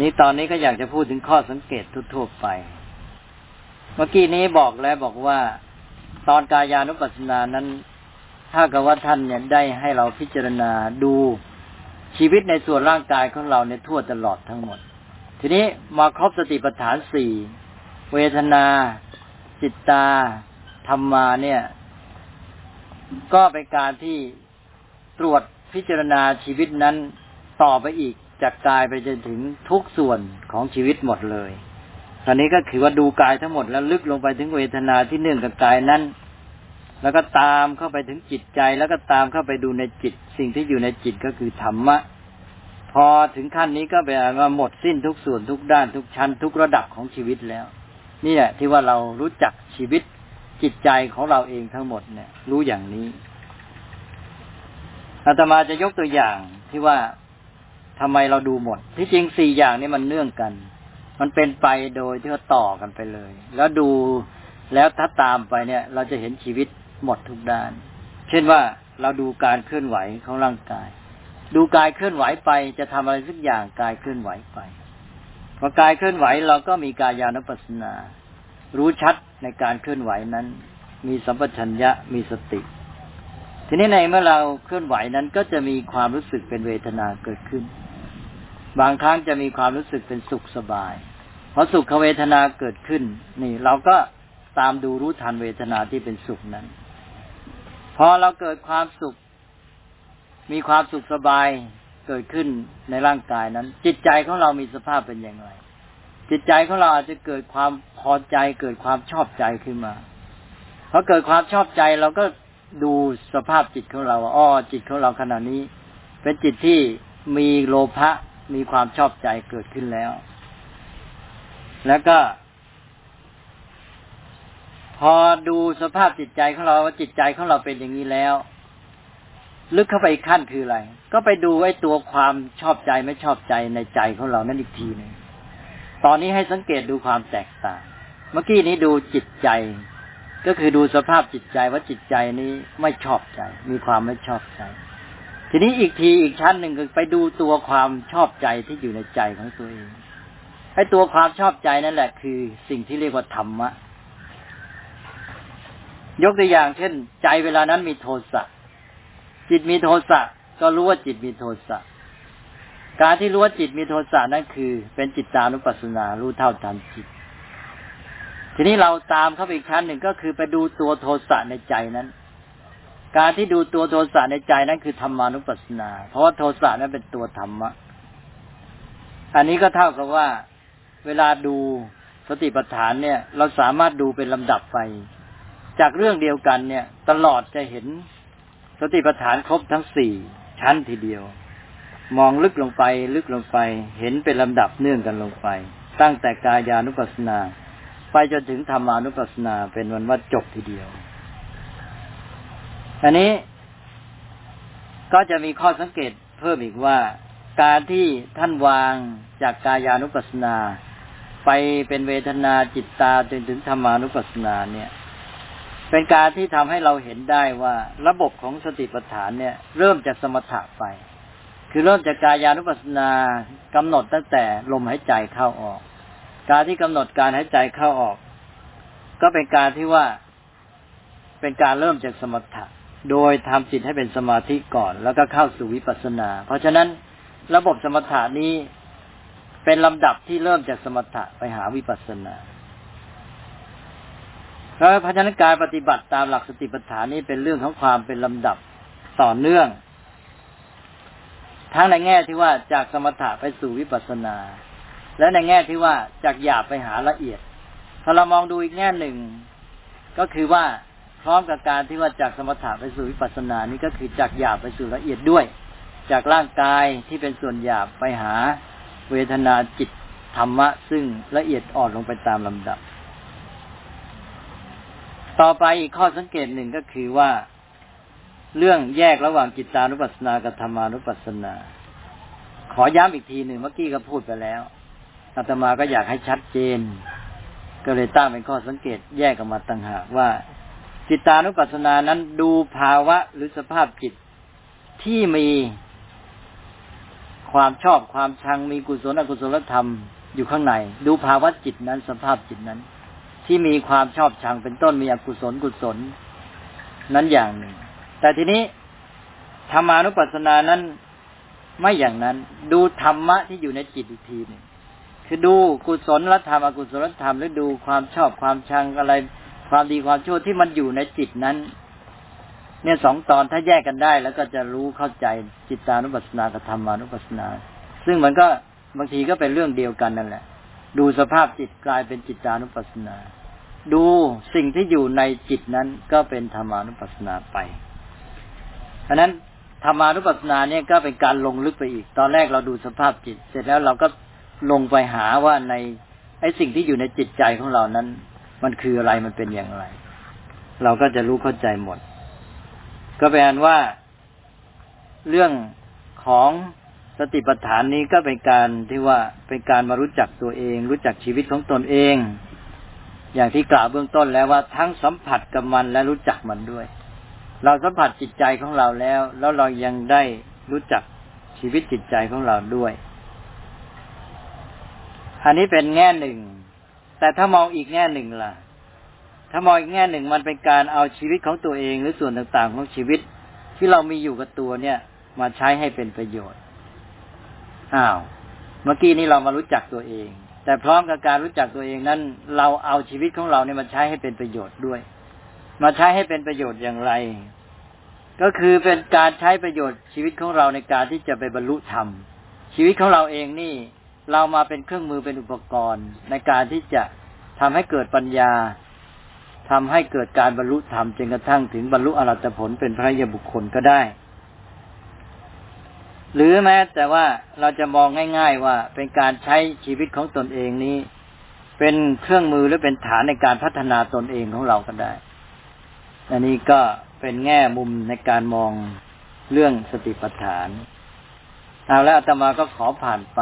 นี้ตอนนี้ก็อยากจะพูดถึงข้อสังเกตทั่วๆไป เมื่อกี้นี้บอกแล้วบอกว่าตอนกายานุปัสสนานั้น ถ้ากับว่าท่านเนี่ยได้ให้เราพิจารณาดูชีวิตในส่วนร่างกายของเราในทั่วตลอดทั้งหมด ทีนี้มาครบสติปัฏฐานสี่เวทนา จิตตา ธรรมาเนี่ย ก็เป็นการที่ตรวจพิจารณาชีวิตนั้นต่อไปอีก จากกายไปจนถึงทุกส่วนของชีวิตหมดเลย ตอนนี้ก็คือว่าดูกายทั้งหมดแล้วลึกลงไปถึงเวทนาที่เนื่องกับกายนั้น แล้วก็ตามเข้าไปถึงจิตใจ แล้วก็ตามเข้าไปดูในจิต สิ่งที่อยู่ในจิตก็คือธรรมะ พอถึงขั้นนี้ก็แปลว่าหมดสิ้นทุกส่วนทุกด้านทุกชั้นทุกระดับของชีวิตแล้ว นี่แหละที่ว่าเรารู้จักชีวิตจิตใจของเราเองทั้งหมดเนี่ย รู้อย่างนี้อาตมาจะยกตัวอย่างที่ว่า ทำไมเราดูหมด ที่จริงสี่อย่างนี้มันเนื่องกัน มันเป็นไปโดยที่ว่าต่อกันไปเลย แล้วดูแล้วถ้าตามไปเนี่ย เราจะเห็นชีวิตหมดทุกด้าน เช่นว่าเราดูการเคลื่อนไหวของร่างกาย ดูกายเคลื่อนไหวไปจะทำอะไรสักอย่างกายเคลื่อนไหวไปพอกายเคลื่อนไหวเราก็มีกายานุปัสสนา รู้ชัดในการเคลื่อนไหวนั้น มีสัมปชัญญะมีสติ ทีนี้ในเมื่อเราเคลื่อนไหวนั้นก็จะมีความรู้สึกเป็นเวทนาเกิดขึ้น บางครั้งจะมีความรู้สึกเป็นสุขสบายเพอสุขเวทนาเกิดขึ้น นี่ เราก็ตามดูรู้ทันเวทนาที่เป็นสุขนั้น พอเราเกิดความสุข มีความสุขสบายเกิดขึ้นในร่างกายนั้น จิตใจของเรามีสภาพเป็นอย่างไรจิตใจของเราอาจจะเกิดความพอใจ เกิดความชอบใจขึ้นมาพอเกิดความชอบใจเราก็ดูสภาพจิตของเราอ๋อจิตของเราขณะนี้ เป็นจิตที่มีโลภะ มีความชอบใจเกิดขึ้นแล้ว แล้วก็ พอดูสภาพจิตใจของเราว่าจิตใจของเราเป็นอย่างนี้แล้ว ลึกเข้าไปอีกขั้นคืออะไร ก็ไปดูไอ้ตัวความชอบใจไม่ชอบใจในใจของเรานั่นอีกทีหนึ่งตอนนี้ให้สังเกตดูความแตกต่าง เมื่อกี้นี้ดูจิตใจ ก็คือดูสภาพจิตใจว่าจิตใจนี้ไม่ชอบใจ มีความไม่ชอบใจ ทีนี้อีกทีอีกชั้นหนึ่งคือไปดูตัวความชอบใจที่อยู่ในใจของตัวเองไอ้ตัวความชอบใจนั่นแหละ คือสิ่งที่เรียกว่าธรรมะ ยกตัวอย่าง เช่น ใจเวลานั้นมีโทสะจิตมีโทสะก็รู้ว่าจิตมีโทสะการที่รู้ว่าจิตมีโทสะนั่นคือ เป็นจิตตานุปัสสนารู้เท่าทันจิต ทีนี้เราตามเข้าไปอีกชั้นหนึ่งก็คือไปดูตัวโทสะในใจนั้น การที่ดูตัวโทสะในใจนั้นคือธรรมานุปัสสนา เพราะว่าโทสะนั้นเป็นตัวธรรมะ อันนี้ก็เท่ากับว่าเวลาดูสติปัฏฐานเนี่ย เราสามารถดูเป็นลำดับไป จากเรื่องเดียวกันเนี่ย ตลอดจะเห็นสติปัฏฐานครบทั้งสี่ชั้นทีเดียว มองลึกลงไปลึกลงไป เห็นเป็นลำดับเนื่องกันลงไป ตั้งแต่กายานุปัสสนา ไปจนถึงธรรมานุปัสสนาเป็นวันว่าจบทีเดียว อันนี้ก็จะมีข้อสังเกตเพิ่มอีกว่า การที่ท่านวางจากกายานุปัสสนา ไปเป็นเวทนาจิตตาจนถึงธรรมานุปัสสนาเนี่ย เป็นการที่ทำให้เราเห็นได้ว่าระบบของสติปัฏฐานเนี่ย เริ่มจากสมถะไป คือเริ่มจากกายานุปัสสนากำหนดตั้งแต่ลมหายใจเข้าออก การที่กำหนดการหายใจเข้าออก ก็เป็นการที่ว่าเป็นการเริ่มจากสมถะ โดยทำจิตให้เป็นสมาธิก่อน แล้วก็เข้าสู่วิปัสสนา เพราะฉะนั้นระบบสมถานี้เป็นลำดับที่เริ่มจากสมถะไปหาวิปัสสนาแล้วพฉะนั้นการปฏิบัติตามหลักสติปัฏฐานนี้เป็นเรื่องของความเป็นลำดับต่อเนื่อง ทั้งในแง่ที่ว่าจากสมถะไปสู่วิปัสสนา และในแง่ที่ว่าจากหยาบไปหาละเอียด ถ้าเรามองดูอีกแง่หนึ่ง ก็คือว่า ร้อมกับการที่ว่าจากสมถะไปสู่วิปัสสนานี้ก็คือจากหยาบไปสู่ละเอียดด้วย จากร่างกายที่เป็นส่วนหยาบไปหาเวทนาจิตธรรมะ ซึ่งละเอียดอ่อนลงไปตามลำดับ ต่อไปอีกข้อสังเกตหนึ่งก็คือว่า เรื่องแยกระหว่างจิตานุปัสสนากับธรรมานุปัสสนา ขอย้ำอีกทีหนึ่งเมื่อกี้ก็พูดไปแล้วอาตมาก็อยากให้ชัดเจน ก็เลยตั้งเป็นข้อสังเกตแยกออกมาต่างหากว่า จิตานุปัสสนานั้นดูภาวะหรือสภาพจิตที่มีความชอบความชังมีกุศลอกุศลธรรมอยู่ข้างใน ดูภาวะจิตนั้นสภาพจิตนั้น ที่มีความชอบชังเป็นต้นมีอกุศลกุศล นั้นอย่างหนึ่ง แต่ทีนี้ธรรมานุปัสสนานั้นไม่อย่างนั้น ดูธรรมะที่อยู่ในจิตอีกทีหนึ่งคือดูกุศลธรรมอกุศลธรรมหรือดูความชอบความชังอะไร ความดีความชั่วที่มันอยู่ในจิตนั้น เนี่ยสองตอนถ้าแยกกันได้ แล้วก็จะรู้เข้าใจจิตานุปัสสนากับธรรมานุปัสสนา ซึ่งมันก็บางทีก็เป็นเรื่องเดียวกันนั่นแหละ ดูสภาพจิตกลายเป็นจิตานุปัสสนา ดูสิ่งที่อยู่ในจิตนั้นก็เป็นธรรมานุปัสสนาไปเพราะนั้นธรรมานุปัสสนาเนี่ยก็เป็นการลงลึกไปอีก ตอนแรกเราดูสภาพจิต เสร็จแล้วเราก็ลงไปหาว่าในไอ้สิ่งที่อยู่ในจิตใจของเรานั้น มันคืออะไรมันเป็นอย่างไร เราก็จะรู้เข้าใจหมด ก็แปลว่า เรื่องของสติปัฏฐานนี้ก็เป็นการที่ว่าเป็นการมารู้จักตัวเอง รู้จักชีวิตของตนเอง อย่างที่กล่าวเบื้องต้นแล้วว่าทั้งสัมผัสกับมันและรู้จักมันด้วย เราสัมผัสจิตใจของเราแล้ว แล้วเรายังได้รู้จักชีวิตจิตใจของเราด้วย อันนี้เป็นแง่หนึ่ง แต่ถ้ามองอีกแง่หนึ่งล่ะ ถ้ามองอีกแง่หนึ่งมันเป็นการเอาชีวิตของตัวเองหรือส่วนต่างๆของชีวิต ที่เรามีอยู่กับตัวเนี่ย มาใช้ให้เป็นประโยชน์ อ้าว เมื่อกี้นี้เรามารู้จักตัวเอง แต่พร้อมกับการรู้จักตัวเองนั้น เราเอาชีวิตของเราเนี่ยมาใช้ให้เป็นประโยชน์ด้วย มาใช้ให้เป็นประโยชน์อย่างไร ก็คือเป็นการใช้ประโยชน์ชีวิตของเราในการที่จะไปบรรลุธรรมชีวิตของเราเองนี่ เรามาเป็นเครื่องมือเป็นอุปกรณ์ ในการที่จะทำให้เกิดปัญญาทำให้เกิดการบรรลุธรรมจนกระทั่งถึงบรรลุอรัตผลเป็นพระยบุคคลก็ได้ หรือแม้แต่ว่าเราจะมองง่าย ๆ ว่าเป็นการใช้ชีวิตของตนเองนี้ เป็นเครื่องมือหรือเป็นฐานในการพัฒนาตนเองของเราก็ได้ อันนี้ก็เป็นแง่มุมในการมองเรื่องสติปัฏฐาน เอาแล้วอาตมาก็ขอผ่านไป